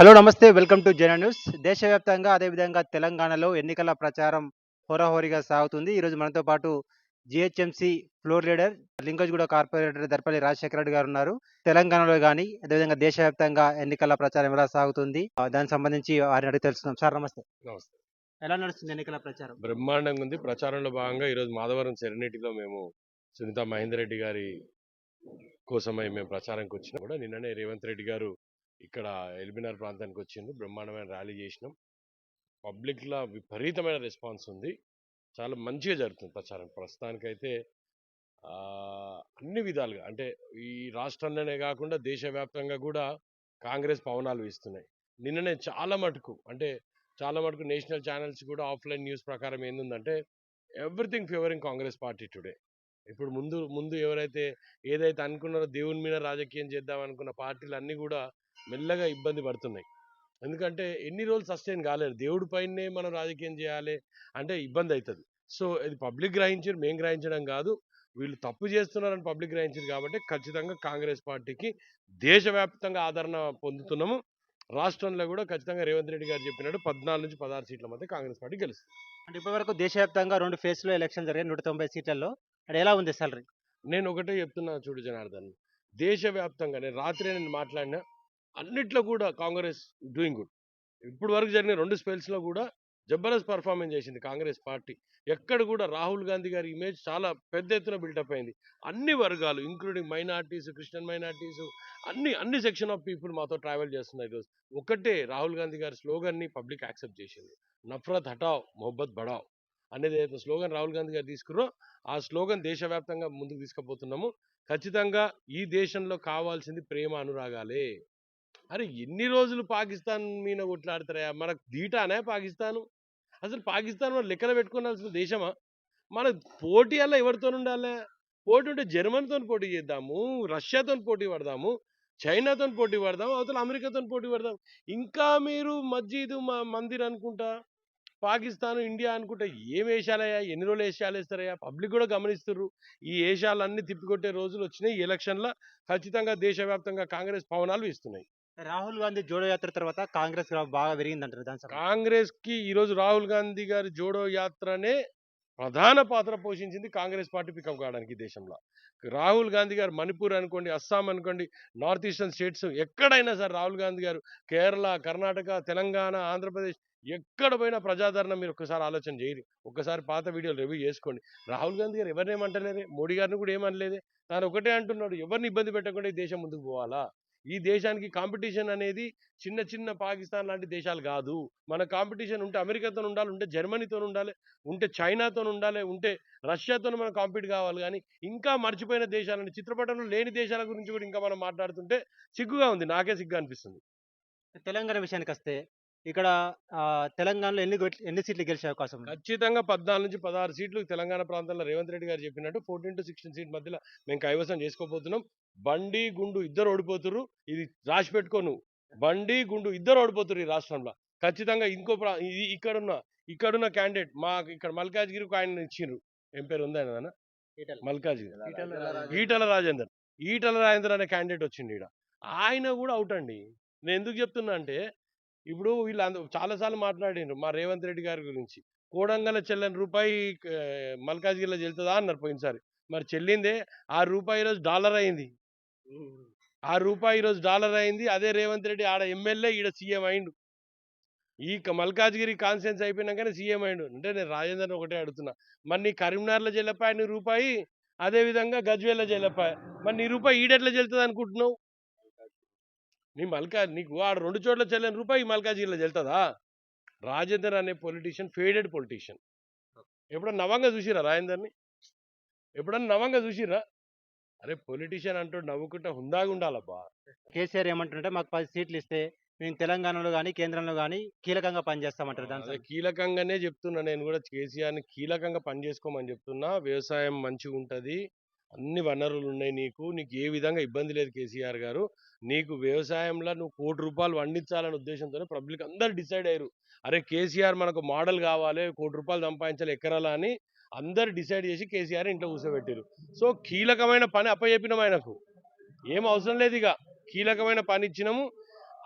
Hello నమస్తే. Welcome to Jana news. దేశవ్యాప్తంగా అదేవిధంగా తెలంగాణలో ఎన్నికల ప్రచారం హోరాహోరీగా సాగుతుంది. ఈరోజు మనతో పాటు GHMC floor leader Lingojiguda corporator Darpalli Rajashekara Reddy గారు ఉన్నారు. తెలంగాణలో కానీ అదేవిధంగా దేశవ్యాప్తంగా ఎన్నికల ప్రచారం ఎలా సాగుతుంది? దానికి సంబంధించి వారిని అడిగి తెలుసుకుందాం. సార్ నమస్తే. నమస్తే. ఎలా నడుస్తుంది ఎన్నికల ప్రచారం? బ్రహ్మాండంగా ఉంది. ప్రచారంలో భాగంగా ఈరోజు మాధవరం సెరెనిటీలో మేము సునీత మహేందర్ రెడ్డి గారి కోసమై మేము ప్రచారంకి వచ్చినాం కూడా నిన్ననే రేవంత్ రెడ్డి గారు ఇక్కడ ఎల్బినార్ ప్రాంతానికి వచ్చిండు బ్రహ్మాండమైన ర్యాలీ చేసినాం. పబ్లిక్లో విపరీతమైన రెస్పాన్స్ ఉంది. చాలా మంచిగా జరుగుతుంది ప్రచారం. ప్రస్తుతానికైతే అన్ని విధాలుగా అంటే ఈ రాష్ట్రంలోనే కాకుండా దేశవ్యాప్తంగా కూడా కాంగ్రెస్ పవనాలు వీస్తున్నాయి. నిన్ననే చాలా మటుకు అంటే చాలా మటుకు నేషనల్ ఛానల్స్ కూడా ఆఫ్లైన్ న్యూస్ ప్రకారం ఏంటంటే everything favouring Congress party today. ఇప్పుడు ముందు ముందు ఎవరైతే ఏదైతే అనుకున్నారో దేవుని మీద రాజకీయం చేద్దాం అనుకున్న పార్టీలు అన్నీ కూడా మెల్లగా ఇబ్బంది పడుతున్నాయి. ఎందుకంటే ఎన్ని రోజులు సస్టైన్ కాలేదు. దేవుడి పైనే మనం రాజకీయం చేయాలి అంటే ఇబ్బంది అవుతుంది సో ఇది పబ్లిక్ గ్రహించారు మేము గ్రహించడం కాదు. వీళ్ళు తప్పు చేస్తున్నారని పబ్లిక్ గ్రహించారు కాబట్టి ఖచ్చితంగా కాంగ్రెస్ పార్టీకి దేశవ్యాప్తంగా ఆదరణ పొందుతున్నాము. రాష్ట్రంలో కూడా ఖచ్చితంగా రేవంత్ రెడ్డి గారు చెప్పినట్టు పద్నాలుగు నుంచి పదహారు సీట్ల మధ్య కాంగ్రెస్ పార్టీ గెలుస్తుంది. అంటే ఇప్పటివరకు దేశవ్యాప్తంగా రెండు ఫేజ్లో ఎలక్షన్ జరిగాయి. నూట తొంభై సీట్లలో. అంటే ఎలా ఉంది సాలరీ? నేను ఒకటే చెప్తున్నా చూడు జనార్దన్. దేశవ్యాప్తంగా నేను రాత్రి నేను మాట్లాడినా అన్నిట్లో కూడా కాంగ్రెస్ డూయింగ్ గుడ్. ఇప్పుడు వరకు జరిగిన రెండు స్పెల్స్లో కూడా జబర్దస్త్ పర్ఫార్మెన్స్ చేసింది కాంగ్రెస్ పార్టీ. ఎక్కడ కూడా రాహుల్ గాంధీ గారి ఇమేజ్ చాలా పెద్ద ఎత్తున బిల్డప్ అయింది. అన్ని వర్గాలు ఇంక్లూడింగ్ మైనార్టీస్ క్రిస్టియన్ మైనార్టీస్ అన్ని అన్ని సెక్షన్ ఆఫ్ పీపుల్ మాతో ట్రావెల్ చేస్తున్నారు ఈరోజు. ఒకటే రాహుల్ గాంధీ గారి స్లోగన్ని పబ్లిక్ యాక్సెప్ట్ చేసింది. నఫరత్ హటావ్ మొహబ్బత్ బడావ్ అనేది ఏదైతే స్లోగన్ రాహుల్ గాంధీ గారు తీసుకురో ఆ స్లోగన్ దేశవ్యాప్తంగా ముందుకు తీసుకుపోతున్నాము. ఖచ్చితంగా ఈ దేశంలో కావాల్సింది ప్రేమ అనురాగాలే. అరే ఎన్ని రోజులు పాకిస్తాన్ మీద కొట్లాడతారా మనకు దీటానే పాకిస్తాను. అసలు పాకిస్తాన్ వాళ్ళు లెక్కన పెట్టుకోవాల్సిన దేశమా? మన పోటీ అలా ఎవరితో ఉండాలి? పోటీ ఉంటే జర్మనీతో పోటీ చేద్దాము రష్యాతో పోటీ పడదాము చైనాతో పోటీ పడదాం అవతల అమెరికాతో పోటీ పడదాం ఇంకా మీరు మస్జీదు మందిర్ అనుకుంటా పాకిస్తాన్ ఇండియా అనుకుంటా ఏం వేషాలయ్యా? ఎన్ని రోజులు వేషాలు వేస్తారయ్యా? పబ్లిక్ కూడా గమనిస్తున్నారు ఈ వేషాలన్నీ తిప్పికొట్టే రోజులు వచ్చినాయి. ఈ ఎలక్షన్లో ఖచ్చితంగా దేశవ్యాప్తంగా కాంగ్రెస్ పవనాలు ఇస్తున్నాయి రాహుల్ గాంధీ జోడో యాత్ర తర్వాత కాంగ్రెస్ బాగా పెరిగిందంటారు దాని కాంగ్రెస్కి ఈరోజు రాహుల్ గాంధీ గారి జోడో యాత్రనే ప్రధాన పాత్ర పోషించింది కాంగ్రెస్ పార్టీ పికప్ కావడానికి దేశంలో. రాహుల్ గాంధీ గారు మణిపూర్ అనుకోండి అస్సాం అనుకోండి నార్త్ ఈస్టర్న్ స్టేట్స్ ఎక్కడైనా సరే రాహుల్ గాంధీ గారు కేరళ కర్ణాటక తెలంగాణ ఆంధ్రప్రదేశ్ ఎక్కడ పోయినా ప్రజాదరణ మీరు ఒక్కసారి ఆలోచన చేయరు. ఒక్కసారి పాత వీడియోలు రివ్యూ చేసుకోండి. రాహుల్ గాంధీ గారు ఎవరిని మోడీ గారిని కూడా ఏమనలేదే? తాను ఒకటే అంటున్నాడు ఎవరిని ఇబ్బంది పెట్టకుండా దేశం ముందుకు పోవాలా? ఈ దేశానికి కాంపిటీషన్ అనేది చిన్న చిన్న పాకిస్తాన్ లాంటి దేశాలు కాదు. మన కాంపిటీషన్ ఉంటే అమెరికాతో ఉండాలి ఉంటే జర్మనీతో ఉండాలి ఉంటే చైనాతో ఉండాలి ఉంటే రష్యాతో మనం కాంపీట్ కావాలి కానీ ఇంకా మర్చిపోయిన దేశాలని చిత్రపటంలో లేని దేశాల గురించి కూడా ఇంకా మనం మాట్లాడుతుంటే సిగ్గుగా ఉంది. నాకే సిగ్గు అనిపిస్తుంది. తెలంగాణ విషయానికి వస్తే ఇక్కడ ఆ, తెలంగాణలో ఎన్ని ఎన్ని సీట్లు గెలిచే అవకాశం ఉంది? ఖచ్చితంగా పద్నాలుగు నుంచి పదహారు సీట్లు తెలంగాణ ప్రాంతంలో రేవంత్ రెడ్డి గారు చెప్పినట్టు ఫోర్టీన్ టు సిక్స్టీన్ సీట్ మధ్యలో మేము కైవసం చేసుకోబోతున్నాం. బండి గుండు ఇద్దరు ఓడిపోతురు ఇది రాసి పెట్టుకో నువ్వు. బండి గుండు ఇద్దరు ఓడిపోతురు ఈ రాష్ట్రంలో. ఖచ్చితంగా ఇంకో ప్రా ఇది ఇక్కడున్న ఇక్కడున్న క్యాండిడేట్ మా ఇక్కడ మల్కాజ్గిరికి ఆయన ఇచ్చిండ్రు ఏం పేరు ఉంది ఆయన మల్కాజ్గిరి. ఈటల రాజేందర్. ఈటల రాజేందర్. అనే క్యాండిడేట్ వచ్చిండు ఈడ. ఆయన కూడా అవుట్ అండి. నేను ఎందుకు చెప్తున్నా అంటే ఇప్పుడు వీళ్ళు అంద చాలాసార్లు మాట్లాడిండ్రు మా రేవంత్ రెడ్డి గారి గురించి. కోడంగల చెల్లని రూపాయి ఆ, మల్కాజ్గిరిలో చెల్తుందా అన్నారు పోయినసారి. మరి చెల్లిందే ఆ రూపాయి ఈరోజు డాలర్ అయింది. ఆ రూపాయి ఈరోజు డాలర్ అయింది అదే రేవంత్ రెడ్డి ఆడ ఎమ్మెల్యే ఈడ సీఎం అయిండు. ఈ క- మల్కాజ్గిరి కాన్సెన్స్ అయిపోయినాకనే సీఎం అయిండు. అంటే నేను రాజేందర్ ఒకటే అడుగుతున్నా. మరి నీ కరీంనగర్లో చెల్లపాయ నీ రూపాయి? అదే విధంగా గజ్వేల్లో చెల్లపాయ మరి నీ రూపాయి ఈడెట్లా చెల్తుంది అనుకుంటున్నావు నీ మల్కా నీకు ఆడ రెండు చోట్ల చెల్లని రూపాయి ఈ మల్కాజ్గిరిలో చెల్తుందా రాజేందర్ అనే పొలిటీషియన్ ఫేడెడ్ పొలిటీషియన్ ఎప్పుడన్నా నవంగా చూసిరా రాజేందర్ని? ఎప్పుడన్నా నవంగా చూసిరా అరే పొలిటీషియన్ అంటూ నవ్వుకుంటా హుందాగా ఉండాలబ్బా కేసీఆర్ ఏమంటుంటే మాకు పది సీట్లు ఇస్తే మేము తెలంగాణలో కానీ కేంద్రంలో కానీ కీలకంగా పనిచేస్తామంటారు దాని. కీలకంగానే చెప్తున్నా నేను కూడా. కేసీఆర్ని కీలకంగా పనిచేసుకోమని చెప్తున్నా. వ్యవసాయం మంచిగా ఉంటుంది అన్ని వనరులు ఉన్నాయి నీకు. నీకు ఏ విధంగా ఇబ్బంది లేదు కేసీఆర్ గారు. నీకు వ్యవసాయంలో నువ్వు కోటి రూపాయలు పండించాలనే ఉద్దేశంతోనే పబ్లిక్ అందరు డిసైడ్ అయ్యారు. అరే కేసీఆర్ మనకు మోడల్ కావాలి కోటి రూపాయలు సంపాదించాలి ఎకరాలా అని అందరు డిసైడ్ చేసి కేసీఆర్ ఇంట్లో కూర్చోబెట్టారు సో కీలకమైన పని అప్పచెప్పినాం ఆయనకు. ఏం అవసరం లేదు ఇక. కీలకమైన పని ఇచ్చినాము.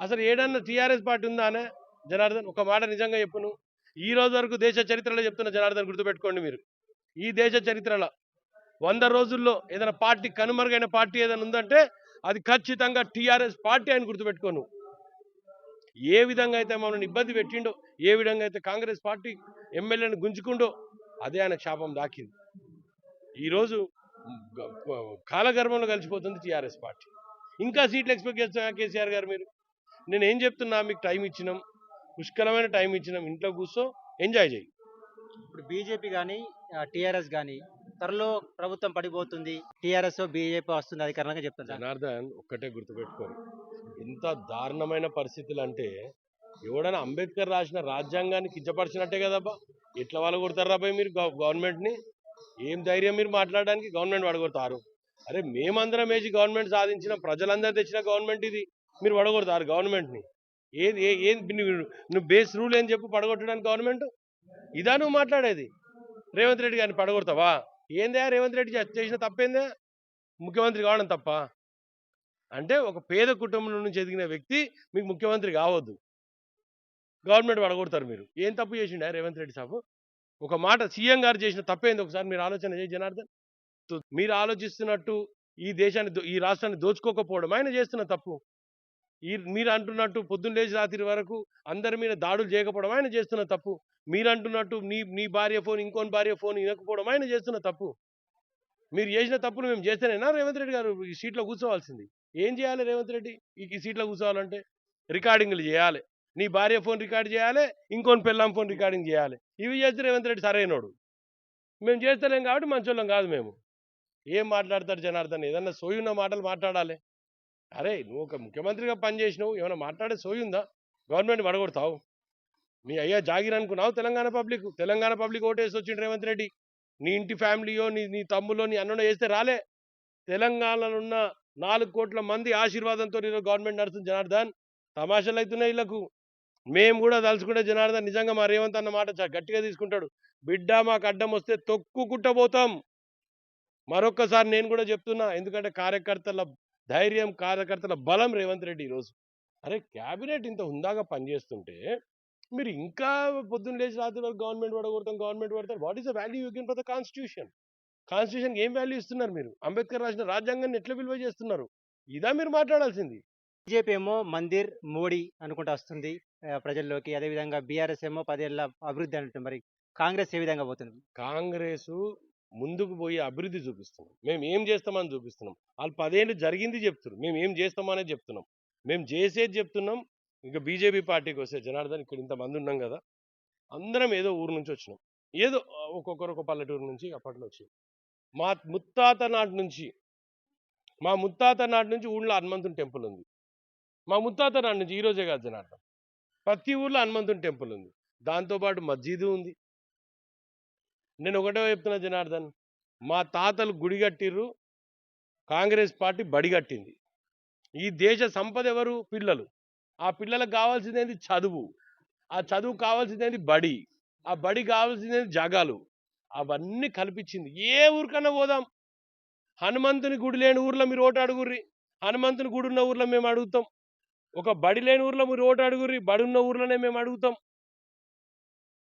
అసలు ఏడన్నా టీఆర్ఎస్ పార్టీ ఉందానే జనార్దన్ ఒక మాట నిజంగా చెప్పును. ఈ రోజు వరకు దేశ చరిత్రలో చెప్తున్న జనార్దన్ గుర్తుపెట్టుకోండి మీరు. ఈ దేశ చరిత్రలో వంద రోజుల్లో ఏదైనా పార్టీ కనుమరుగైన పార్టీ ఏదైనా ఉందంటే అది ఖచ్చితంగా టీఆర్ఎస్ పార్టీ అని గుర్తుపెట్టుకోను. ఏ విధంగా అయితే మమ్మల్ని ఇబ్బంది పెట్టిండో ఏ విధంగా అయితే కాంగ్రెస్ పార్టీ ఎమ్మెల్యేని గుంజుకుండో అదే ఆయన శాపం దాకింది. ఈరోజు కాలగర్భంలో కలిసిపోతుంది టీఆర్ఎస్ పార్టీ. ఇంకా సీట్లు ఎక్స్పెక్ట్ చేస్తున్నా కేసీఆర్ గారు మీరు? నేను ఏం చెప్తున్నా మీకు టైం ఇచ్చినాం. పుష్కలమైన టైం ఇచ్చినాం. ఇంట్లో కూర్చో ఎంజాయ్ చేయి ఇప్పుడు బీజేపీ కానీ టీఆర్ఎస్ కానీ త్వరలో ప్రభుత్వం పడిపోతుంది. టీఆర్ఎస్ బీజేపీ వస్తుంది అధికారంగా చెప్తాను జనార్దన్ ఒక్కటే గుర్తుపెట్టుకోరు. ఇంత దారుణమైన పరిస్థితులు అంటే ఎవడైనా అంబేద్కర్ రాసిన రాజ్యాంగాన్ని కించపరిచినట్టే కదబ్బా. ఎట్లా వాళ్ళు కొడతారా పోయి మీరు గవర్నమెంట్ని? ఏం ధైర్యం మీరు మాట్లాడడానికి గవర్నమెంట్ వడగొడతారు అరే మేమందరం వేసి గవర్నమెంట్ సాధించిన ప్రజలందరూ తెచ్చిన గవర్నమెంట్ ఇది. మీరు పడగొడతారు గవర్నమెంట్ని. ఏది ఏ నువ్వు నువ్వు బేస్ రూల్ ఏం చెప్పు పడగొట్టడానికి గవర్నమెంట్? ఇదా నువ్వు మాట్లాడేది. రేవంత్ రెడ్డి గారిని పడగొడతావా? ఏందే రేవంత్ రెడ్డి చేసిన తప్పేందే? ముఖ్యమంత్రి కావడం తప్ప. అంటే ఒక పేద కుటుంబం నుంచి ఎదిగిన వ్యక్తి మీకు ముఖ్యమంత్రి కావద్దు. గవర్నమెంట్ పడగొడతారు మీరు. ఏం తప్పు చేసిండే రేవంత్ రెడ్డి సాబు? ఒక మాట సీఎం గారు చేసిన తప్పేంది ఒకసారి మీరు ఆలోచన చేయి జనార్దన్. మీరు ఆలోచిస్తున్నట్టు ఈ దేశాన్ని ఈ రాష్ట్రాన్ని దోచుకోకపోవడం ఆయన చేస్తున్న తప్పు. ఈ మీరు అంటున్నట్టు పొద్దున్న లేచి రాత్రి వరకు అందరి మీద దాడులు చేయకపోవడం ఆయన చేస్తున్న తప్పు. మీరు అంటున్నట్టు నీ నీ భార్య ఫోన్ ఇంకోని భార్య ఫోన్ వినకపోవడం ఆయన చేస్తున్న తప్పు. మీరు చేసిన తప్పును మేము చేస్తేనేనా? రేవంత్ రెడ్డి గారు ఈ సీట్లో కూర్చోవాల్సింది. ఏం చేయాలి రేవంత్ రెడ్డి? ఈ సీట్లో కూర్చోవాలంటే రికార్డింగ్లు చేయాలి. నీ భార్య ఫోన్ రికార్డ్ చేయాలి ఇంకోని పెళ్ళాం ఫోన్ రికార్డింగ్ చేయాలి. ఇవి చేస్తే రేవంత్ రెడ్డి సరైనోడు. మేము చేస్తలేం కాబట్టి మంచోళ్ళం కాదు మేము. ఏం మాట్లాడతాడు జనార్దన్? ఏదన్నా సోయున్న మాటలు మాట్లాడాలి. అరే నువ్వు ఒక ముఖ్యమంత్రిగా పనిచేసినావు ఏమైనా మాట్లాడే సోయుందా? గవర్నమెంట్ పడగొడతావు. మీ అయ్యా జాగిర్ అనుకున్నావు తెలంగాణ పబ్లిక్ తెలంగాణ పబ్లిక్ ఓటేసి వచ్చిండు రేవంత్ రెడ్డి. నీ ఇంటి ఫ్యామిలీయో నీ నీ తమ్ములో నీ అన్నో వేస్తే రాలే. తెలంగాణలో ఉన్న నాలుగు కోట్ల మంది ఆశీర్వాదంతో ఈరోజు గవర్నమెంట్ నడుస్తుంది జనార్దన్. తమాషాలు అవుతున్నాయి వీళ్ళకు మేము కూడా తలుచుకుంటే జనార్దన్ నిజంగా మా రేవంత్ అన్న మాట గట్టిగా తీసుకుంటాడు. బిడ్డ మాకు అడ్డం వస్తే తొక్కుకుంటపోతాం మరొక్కసారి నేను కూడా చెప్తున్నా ఎందుకంటే కార్యకర్తల ధైర్యం కార్యకర్తల బలం రేవంత్ రెడ్డి ఈరోజు. అరే క్యాబినెట్ ఇంత హుందాగా పనిచేస్తుంటే మీరు ఇంకా పొద్దున్న లేచి రాత్రి వరకు గవర్నమెంట్ పడగొడతాం గవర్నమెంట్ పడతారు. What is the value you give for the constitution constitution ఏం వాల్యూ ఇస్తున్నారు మీరు? అంబేద్కర్ రాసిన రాజ్యాంగాన్ని ఎట్లా విలువ చేస్తున్నారు? ఇదా మీరు మాట్లాడాల్సింది. బీజేపీ ఏమో మందిర్ మోడీ అనుకుంటూ వస్తుంది ప్రజల్లోకి. అదేవిధంగా బీఆర్ఎస్ ఏమో పదేళ్ళ అభివృద్ధి అంటుంది మరి కాంగ్రెస్ ఏ విధంగా పోతుంది? కాంగ్రెస్ ముందుకు పోయి అభివృద్ధి చూపిస్తున్నాం. మేము ఏం చేస్తామని చూపిస్తున్నాం. వాళ్ళు పదేళ్ళు జరిగింది చెప్తున్నారు. మేము ఏం చేస్తామనే చెప్తున్నాం. మేము చేసేది చెప్తున్నాం. ఇంకా బీజేపీ పార్టీకి వస్తే జనార్దన్ ఇక్కడ ఇంతమంది ఉన్నాం కదా. అందరం ఏదో ఊరు నుంచి వచ్చినాం. ఏదో ఒక్కొక్కరు ఒక పల్లెటూరు నుంచి అప్పట్లో వచ్చి మా ముత్తాత నాటి నుంచి మా ముత్తాత నాటి నుంచి ఊళ్ళో హనుమంతుని టెంపుల్ ఉంది. మా ముత్తాత నాటి నుంచి ఈరోజే కాదు జనార్దన్. ప్రతి ఊళ్ళో హనుమంతుని టెంపుల్ ఉంది. దాంతోపాటు మస్జీదు ఉంది. నేను ఒకటే చెప్తున్నా జనార్దన్ మా తాతలు గుడి కట్టిర్రు కాంగ్రెస్ పార్టీ బడి కట్టింది. ఈ దేశ సంపద ఎవరు? పిల్లలు. ఆ పిల్లలకు కావాల్సిందేంది? చదువు. ఆ చదువు కావాల్సిందేంది? బడి. ఆ బడి కావాల్సిందేంది? జగాలు. అవన్నీ కల్పించింది. ఏ ఊరికన్నా పోదాం. హనుమంతుని గుడి లేని ఊర్లో మీరు ఓటు అడుగుర్రి. హనుమంతుని గుడి ఉన్న ఊర్లో మేము అడుగుతాం. ఒక బడి లేని ఊర్లో మీరు ఓటు అడుగుర్రి. బడి ఉన్న ఊర్లోనే మేము అడుగుతాం.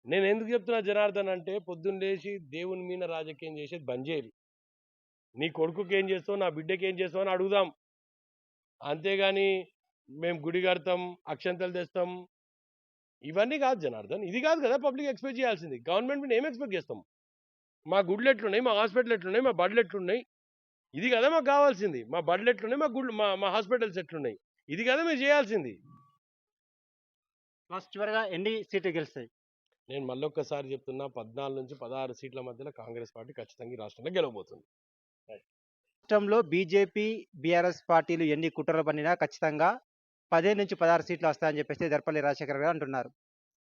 నేను ఎందుకు చెప్తున్నా జనార్దన్ అంటే పొద్దున్న లేచి దేవుని మీద రాజకీయం చేసేది బంద్ చేయాలి నీ కొడుకుకి ఏం చేస్తావు నా బిడ్డకి ఏం చేస్తావు అని అడుగుదాం. అంతేగాని మేము గుడి కడతాం అక్షంతలు తెస్తాం. ఇవన్నీ కాదు జనార్దన్ ఇది కాదు కదా పబ్లిక్ ఎక్స్పెక్ట్ చేయాల్సింది. గవర్నమెంట్ మీద ఏం ఎక్స్పెక్ట్ చేస్తాం? మా గుడ్లు ఎట్లున్నాయి మా హాస్పిటల్ ఎట్లున్నాయి మా బడ్లు ఎట్లున్నాయి? ఇది కదా మాకు కావాల్సింది. మా బడ్లు ఎట్లున్నాయి మా గుడ్లు మా మా హాస్పిటల్స్ ఎట్లున్నాయి? ఇది కదా మీరు చేయాల్సింది. ఫస్ట్ చివరిగా ఎన్ని సీట్లు గెలుస్తాయి. నేను మళ్ళొక్కసారి చెప్తున్నా పద్నాలుగు నుంచి పదహారు సీట్ల మధ్యలో కాంగ్రెస్ పార్టీ ఖచ్చితంగా ఈ రాష్ట్రంలో గెలవబోతుంది. రాష్ట్రంలో బీజేపీ బీఆర్ఎస్ పార్టీలు ఎన్ని కుట్రలు పన్నినా ఖచ్చితంగా పదిహేను నుంచి పదహారు సీట్లు వస్తాయని చెప్పేసి దర్పల్లి రాజశేఖర గారు అంటున్నారు.